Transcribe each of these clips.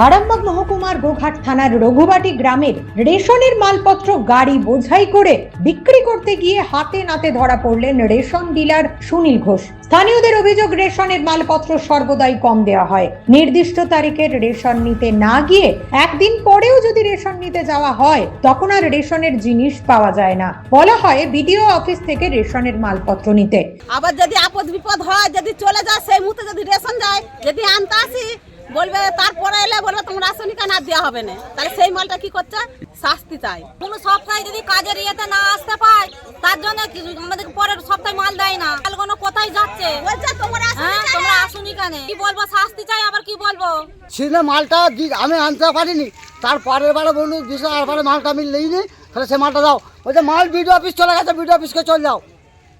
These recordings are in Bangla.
আরামবাগ মহকুমার গোঘাট থানার রঘুবাটি গ্রামের রেশনের মালপত্র গাড়ি বোঝাই করে বিক্রি করতে গিয়ে হাতে নাতে ধরা পড়লেন রেশন ডিলার সুনীল ঘোষ। স্থানীয়দের অভিযোগ, রেশনের মালপত্র সর্বদাই কম দেওয়া হয়। নির্দিষ্ট তারিখের রেশন নিতে না গিয়ে একদিন পরেও যদি রেশন নিতে যাওয়া হয়, তখন আর রেশনের জিনিস পাওয়া যায় না। বলা হয়, বিডিও অফিস থেকে রেশনের মালপত্র নিতে। আবার যদি আপদ বিপদ হয়, যদি চলে যায়, সেই মুহূর্তে যদি রেশন যায়, যদি আনতে আসি বলবে তারপরে এলে বলবে তোমার রাশনি কেন আর দেওয়া হবে না। তাহলে সেই মালটা কি করছে? শাস্তি চাই। কোনো সপ্তাহে যদি কাজের ইয়েতে না আসতে পায় তার জন্য আমাদের পরের সপ্তাহে মাল দেয় না? কোনো কোথায় যাচ্ছে? বলছে তোমার হ্যাঁ তোমরা আসুনি কেন কি বলব শাস্তি চাই আবার কি বলব? সেদিনে মালটা দি- আমি আনতে পারিনি? তার পরের বারে বলল দিশা আর মালটা আমি নিইনি তাহলে সে মালটা দাও। বলছে মাল বিডিও অফিস চলে গেছে বিডিও অফিসকে চলে যাও।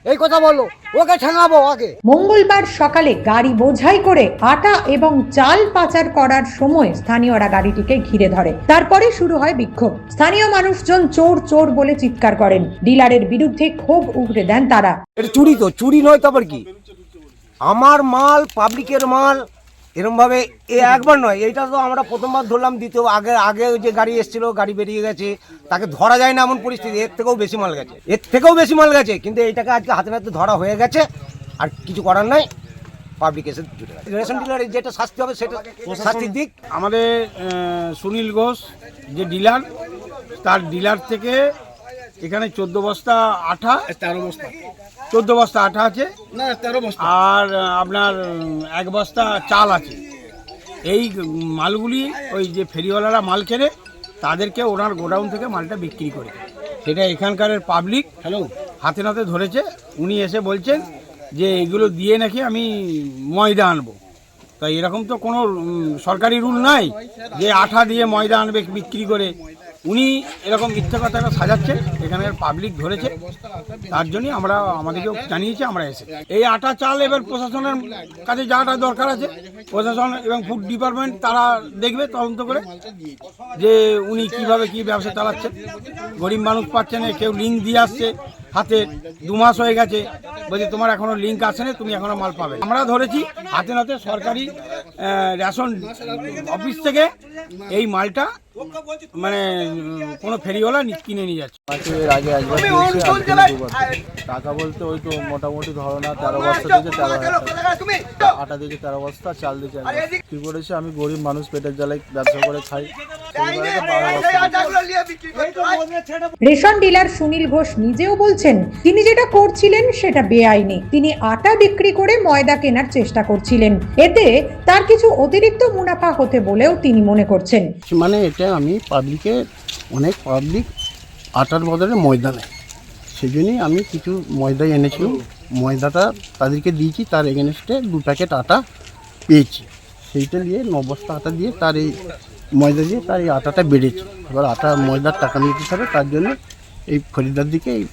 এই কথা বলল ওকে ঠেঙাবো আগে। মঙ্গলবার সকালে গাড়ি বোঝাই করে আটা এবং চাল পাচার করার সময় স্থানীয়রা গাড়িটিকে ঘিরে ধরে। তারপরে শুরু হয় বিক্ষোভ। স্থানীয় মানুষজন চোর চোর বলে চিৎকার করেন। ডিলারের বিরুদ্ধে ক্ষোভ উগড়ে দেন তারা। এটা চুরি তো চুরি নয় তারপর কি? আমার মাল পাবলিকের মাল এরমভাবে এ একবার নয় এইটা তো আমরা প্রথমবার ধরলাম দ্বিতীয় আগে আগে যে গাড়ি এসেছিল গাড়ি বেরিয়ে গেছে তাকে ধরা যায় না এমন পরিস্থিতি এর থেকেও বেশি মাল গেছে এর থেকেও বেশি মাল গেছে কিন্তু এইটাকে আজকে হাতে হাতে ধরা হয়ে গেছে আর কিছু করার নাই পাবলিক এসে জুটে গেছে। রেশন ডিলারের যেটা শাস্তি হবে সেটা শাস্তির দিক। আমাদের সুনীল ঘোষ যে ডিলার তার ডিলার থেকে এখানে চোদ্দ বস্তা আঠা তেরো বস্তা চোদ্দ বস্তা আঠা আছে। না তেরো বস্তা। আর আপনার এক বস্তা চাল আছে। এই মালগুলি ওই যে ফেরিওয়ালারা মাল কেনে তাদেরকে ওনার গোডাউন থেকে মালটা বিক্রি করে। সেটা এখানকার পাবলিক হ্যালো। হাতে নাতে ধরেছে। উনি এসে বলছেন যে এগুলো দিয়ে নাকি আমি ময়দা আনব। তাই এরকম তো কোনো সরকারি রুল নাই যে আঠা দিয়ে ময়দা আনবে বিক্রি করে। উনি এরকম মিথ্যে কথাটা সাজাচ্ছে এখানের পাবলিক ধরেছে। তার জন্যই আমরা আমাদেরকেও জানিয়েছি, আমরা এসে। এই আটা চাল এবার প্রশাসনের কাছে যাওয়াটা দরকার আছে। প্রশাসন এবং ফুড ডিপার্টমেন্ট তারা দেখবে, তদন্ত করে, যে উনি কীভাবে কি ব্যবসা চালাচ্ছে গরিব মানুষ পাচ্ছে না, কেউ লিঙ্ক দিয়ে আসছে। হাতে দু মাস হয়ে গেছে। বলছে তোমার এখনও লিঙ্ক আসে না তুমি এখনও মাল পাবে। আমরা ধরেছি হাতে নাতে সরকারি রেশন অফিস থেকে এই মালটা মানে কোনো ফেরিওয়ালা নি- কিনে নিয়ে যাচ্ছে। এর আগে একবার। টাকা বলতে ওই তো মোটামুটি ধরো না তেরো বস্তা দিয়েছে তেরো আটা দিয়েছে তেরো বস্তা চাল দিয়েছে। কি করেছে আমি গরিব মানুষ পেটের জ্বালায় ব্যবসা করে খাই। রেশন ডিলার সুনীল ঘোষ নিজেও বলছেন, তিনি যেটা করছিলেন সেটা বেআইনি। তিনি আটা বিক্রি করে ময়দা কেনার চেষ্টা করছিলেন। এতে তার কিছু অতিরিক্ত মুনাফা হতে বলেও তিনি মনে করছেন। মানে এটা আমি পাবলিকে অনেক পাবলিক আটার বদলে ময়দা নেয়। সেই জন্যই আমি কিছু ময়দা এনেছিলাম। ময়দাটা তাদেরকে দিয়েছি, তার এগেনস্টে দু প্যাকেট আটা পেয়েছি। সেইটা দিয়ে ন বস্তা আটা দিয়ে তার এই ময়দা দিয়ে তার এই আটাটা বেড়েছে। এবার আটা ময়দার টাকা নিতে হবে, তার জন্য এই খরিদ্দার দিকে এই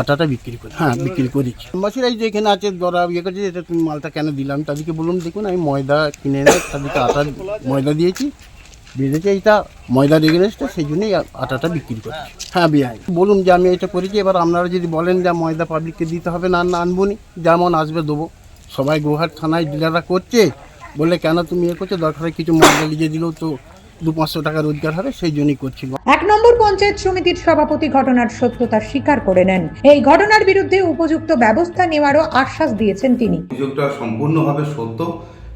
আটাটা বিক্রি করি হ্যাঁ বিক্রি করেছি। বাসীরা এই যে এখানে আছে দরা ইয়ে করছে, এটা তুমি মালটা কেন দিলাম? তাদেরকে বলুন, দেখুন, আমি ময়দা কিনে এনে তাদেরকে আটা ময়দা দিয়েছি। বেড়েছে এইটা ময়দার এগেনস্টে, সেই জন্যই আটাটা বিক্রি করছি। হ্যাঁ বিহাই বলুন যে আমি এটা করেছি, এবার আপনারা যদি বলেন যে ময়দা পাবলিককে দিতে হবে, না না, আনব নি। যেমন আসবে দেবো। সবাই গোহাট থানায় ডিলাররা করছে। বলে কেন তুমি এ করছ? দরকার কিছু ময়দা লিখে দিলেও তো দু পাঁচশো টাকা রোজগার হবে সেই জন্যই করছিল এক নম্বর পঞ্চায়েত সমিতির সভাপতি ঘটনার সত্যতা স্বীকার করে নেন। এই ঘটনার বিরুদ্ধে উপযুক্ত ব্যবস্থা নেওয়ারও আশ্বাস দিয়েছেন তিনি। অভিযোগটা সম্পূর্ণভাবে সত্য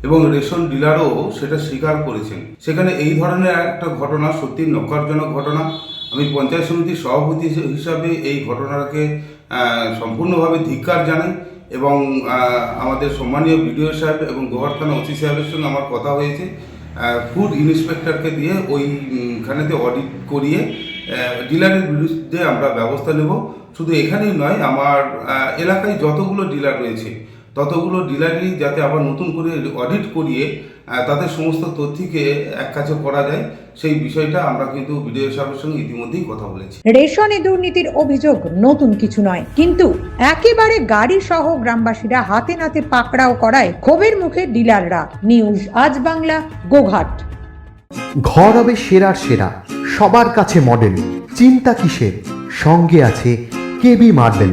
এবং রেশন ডিলারও সেটা স্বীকার করেছেন। সেখানে এই ধরনের একটা ঘটনা সত্যি নকারজনক ঘটনা। আমি পঞ্চায়েত সমিতির সভাপতি হিসাবে এই ঘটনাকে সম্পূর্ণভাবে ধিক্কার জানাই এবং আমাদের সম্মানীয় বিডিও সাহেব এবং গোহার থানা ওসি সাহেবের সঙ্গে আমার কথা হয়েছে। ফুড ইন্সপেক্টরকে দিয়ে ওইখানেতে অডিট করিয়ে ডিলারের বিরুদ্ধে আমরা ব্যবস্থা নেব। শুধু এখানেই নয়, আমার এলাকায় যতগুলো ডিলার রয়েছে ততগুলো ডিলারই যাতে আবার নতুন করে অডিট করিয়ে তাদের সমস্ত তথ্যকে এক কাছে করা যায় সেই বিষয়টা আমরা কিন্তু বিডিও সাহেবের সঙ্গে ইতিমধ্যেই কথা বলেছি। রেশনে দুর্নীতির অভিযোগ নতুন কিছু নয় কিন্তু একেবারে গাড়ি সহ গ্রামবাসীরা হাতে নাতে পাকড়াও করায় ক্ষোভের মুখে ডিলাররা নিউজ আজ বাংলা গোঘাট। ঘর হবে সেরার সেরা সবার কাছে মডেল চিন্তা কিসের? সঙ্গে আছে K B marble